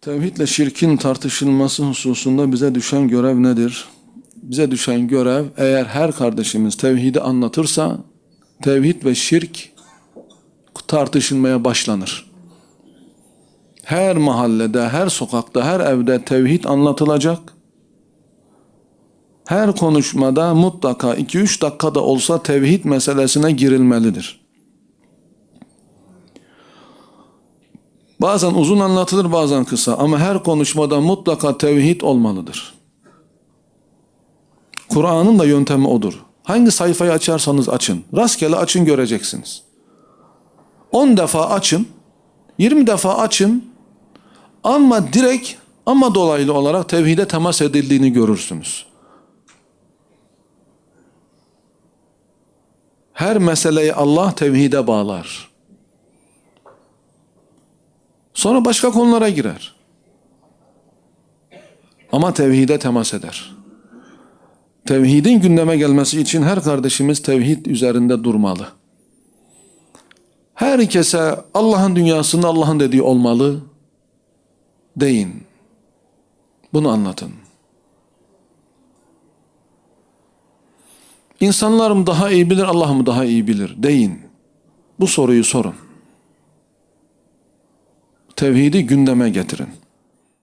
Tevhidle şirkin tartışılması hususunda bize düşen görev nedir? Bize düşen görev eğer her kardeşimiz tevhidi anlatırsa tevhid ve şirk tartışılmaya başlanır. Her mahallede, her sokakta, her evde tevhid anlatılacak. Her konuşmada mutlaka 2-3 dakikada olsa tevhid meselesine girilmelidir. Bazen uzun anlatılır bazen kısa ama her konuşmada mutlaka tevhid olmalıdır. Kur'an'ın da yöntemi odur. Hangi sayfayı açarsanız açın. Rastgele açın göreceksiniz. 10 defa açın. 20 defa açın. Ama direkt ama dolaylı olarak tevhide temas edildiğini görürsünüz. Her meseleyi Allah tevhide bağlar. Sonra başka konulara girer. Ama tevhide temas eder. Tevhidin gündeme gelmesi için her kardeşimiz tevhid üzerinde durmalı. Herkese Allah'ın dünyasında Allah'ın dediği olmalı deyin. Bunu anlatın. İnsanlar mı daha iyi bilir, Allah mı daha iyi bilir deyin. Bu soruyu sorun. Tevhidi gündeme getirin.